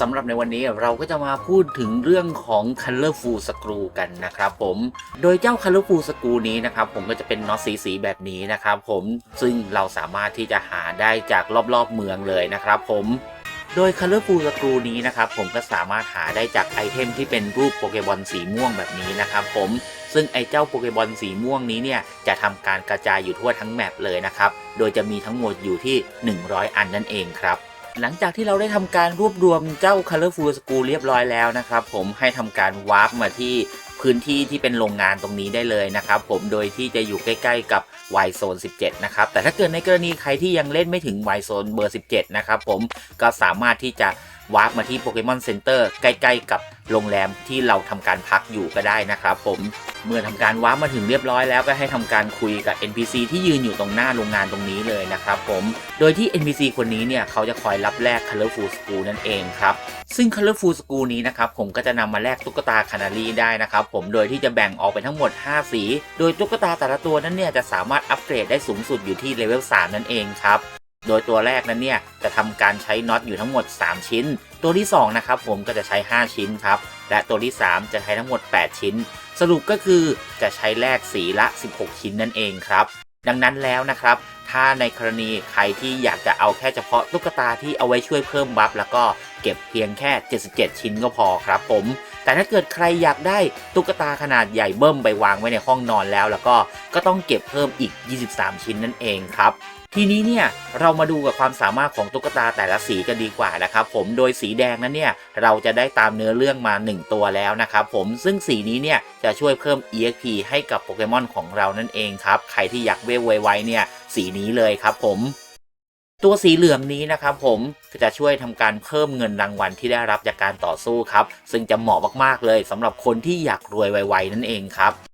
สำหรับในวันนี้เราก็จะมาพูดถึงเรื่องของ Colorful Screw กันนะครับผม โดยเจ้า Colorful Screw นี้นะครับผมก็จะเป็นน็อตสีสีแบบนี้นะครับผมซึ่งเราสามารถที่จะหาได้จากรอบๆเมืองเลยนะครับผมโดย Colorful Screw นี้นะครับผมก็สามารถหาได้จากไอเทมที่เป็นรูปโปเกมอนสีม่วงแบบนี้นะครับผมซึ่งไอเจ้าโปเกมอนสีม่วงนี้เนี่ยจะทำการกระจายอยู่ทั่วทั้งแมปเลยนะครับโดยจะมีทั้งหมดอยู่ที่ 100 อันนั่นเองครับ หลังจากที่เราได้ทำการรวบรวมเจ้า Colorful School เรียบร้อยแล้วนะครับผมให้ทำการวาร์ปมาที่พื้นที่ที่เป็นโรงงานตรงนี้ได้เลยนะครับผมโดยที่จะอยู่ใกล้ ๆ กับ Y Zone 17 นะครับ แต่ถ้าเกิดในกรณีใครที่ยังเล่นไม่ถึง Y Zone เบอร์ 17 นะครับผมก็สามารถที่จะ วาร์ปมาที่โปเกมอนเซ็นเตอร์ใกล้ ๆ กับโรงแรมที่เราทำการพักอยู่ก็ได้นะครับผมเมื่อทำการวาร์ปมาถึงเรียบร้อยแล้วก็ให้ทำการคุยกับ NPC ที่ยืนอยู่ตรงหน้าโรงงานตรงนี้เลยนะครับผมโดยที่ NPC คนนี้เนี่ยเขาจะคอยรับแลก Colorful School นั่นเองครับซึ่ง Colorful School นี้นะครับผมก็จะนำมาแลกตุ๊กตาคานารีได้นะครับผมโดยที่จะแบ่งออกเป็นทั้งหมด 5 สี โดยตุ๊กตาแต่ละตัวนั้นเนี่ยจะสามารถอัปเกรดได้สูงสุดอยู่ที่เลเวล3นั่นเองครับ โดยตัวแรกนั้นเนี่ยจะทำการใช้น็อตอยู่ทั้งหมด 3 ชิ้น ตัวที่2นะครับผมก็จะใช้ 5 ชิ้นครับ และตัวที่ 3 จะใช้ทั้งหมด 8 ชิ้น สรุปก็คือจะใช้แลกสีละ 16 ชิ้นนั่นเองครับ ดังนั้นแล้วนะครับ ถ้าในกรณีใครที่อยากจะเอาแค่เฉพาะตุ๊กตาที่เอาไว้ช่วยเพิ่มบัฟแล้วก็เก็บเพียงแค่ 77 ชิ้นก็พอครับผม แต่ถ้าเกิดใครอยากได้ตุ๊กตาขนาดใหญ่เบิ้มไปวางไว้ในห้องนอนแล้ว แล้วก็ก็ต้องเก็บเพิ่มอีก 23 ชิ้นนั่นเองครับทีนี้เนี่ยเรามาดูกับความสามารถของตุ๊กตาแต่ละสีกันดีกว่านะครับผมโดยสีแดงนั้นเนี่ยเราจะได้ตามเนื้อเรื่องมา 1 ตัวแล้วนะครับผมซึ่งสีนี้เนี่ยจะช่วยเพิ่ม EXP ให้กับโปเกมอนของเรานั่นเองครับใครที่อยากเวลไวๆเนี่ยสีนี้เลยครับผม ตัวสีเหลืองนี้นะครับผมก็จะช่วยทำการเพิ่มเงินรางวัลที่ได้รับจากการต่อสู้ครับ ซึ่งจะเหมาะมากๆเลยสำหรับคนที่อยากรวยไวๆนั่นเองครับ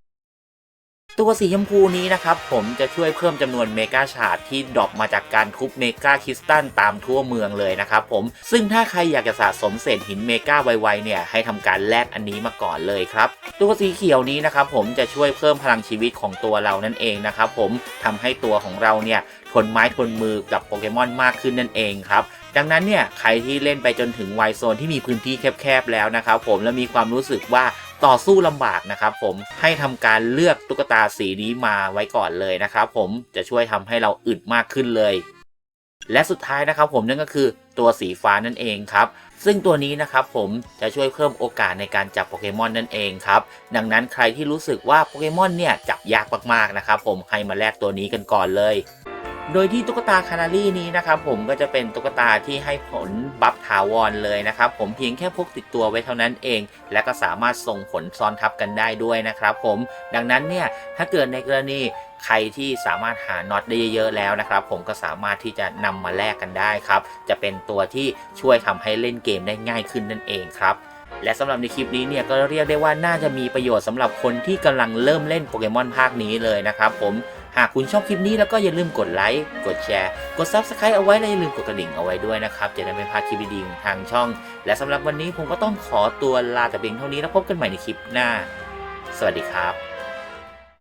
ตัวสีชมพูนี้นะครับผมจะช่วยเพิ่มจำนวนเมกาชาร์ดที่ดรอปมาจากการทุบเมกาคริสตัลตามทั่วเมืองเลยนะครับผมซึ่งถ้าใครอยากจะสะสมเศษหินเมกาไวๆเนี่ยให้ทำการแลกอันนี้มาก่อนเลยครับตัวสีเขียวนี้นะครับผมจะช่วยเพิ่มพลังชีวิตของตัวเรานั่นเองนะครับผมทำให้ตัวของเราเนี่ยทนไม้ทนมือกับโปเกมอนมากขึ้นนั่นเองครับดังนั้นเนี่ยใครที่เล่นไปจนถึงไวโซนที่มีพื้นที่แคบๆแล้วนะครับผมและมีความรู้สึกว่า ต่อสู้ลำบากนะครับผมให้ทำการเลือกตุ๊กตาสีนี้มาไว้ก่อนเลยนะครับผมจะช่วยทำให้เราอึดมากขึ้นเลย และสุดท้ายนะครับผมนั่นก็คือตัวสีฟ้านั่นเองครับ ซึ่งตัวนี้นะครับผมจะช่วยเพิ่มโอกาสในการจับโปเกมอนนั่นเองครับ ดังนั้นใครที่รู้สึกว่าโปเกมอนเนี่ยจับยากมากๆนะครับผมให้มาแลกตัวนี้กันก่อนเลย โดยที่ตุ๊กตาคานารีนี้นะครับผมก็จะเป็นตุ๊กตาที่ให้ผลบัฟถาวรเลยนะครับผมเพียงแค่พกติดตัวไว้เท่านั้นเอง และก็สามารถส่งผลซ้อนทับกันได้ด้วยนะครับผมดังนั้นเนี่ยถ้าเกิดในกรณีใครที่สามารถหาน็อตได้เยอะๆแล้วนะครับ ผมก็สามารถที่จะนำมาแลกกันได้ครับ จะเป็นตัวที่ช่วยทำให้เล่นเกมได้ง่ายขึ้นนั่นเองครับและสำหรับในคลิปนี้เนี่ยก็เรียกได้ว่าน่าจะมีประโยชน์สำหรับคนที่กำลังเริ่มเล่นโปเกมอนภาคนี้เลยนะครับผม หากคุณชอบคลิปนี้แล้วก็อย่าลืมกดไลค์ กดแชร์ กด Subscribe เอาไว้และอย่าลืมกดกระดิ่งเอาไว้ด้วยนะครับ จะได้ไม่พลาดคลิปดีๆขอทางช่อง และสำหรับวันนี้ผมก็ต้องขอตัวลาแต่เพียงเท่านี้แล้วพบกันใหม่ในคลิปหน้า สวัสดีครับ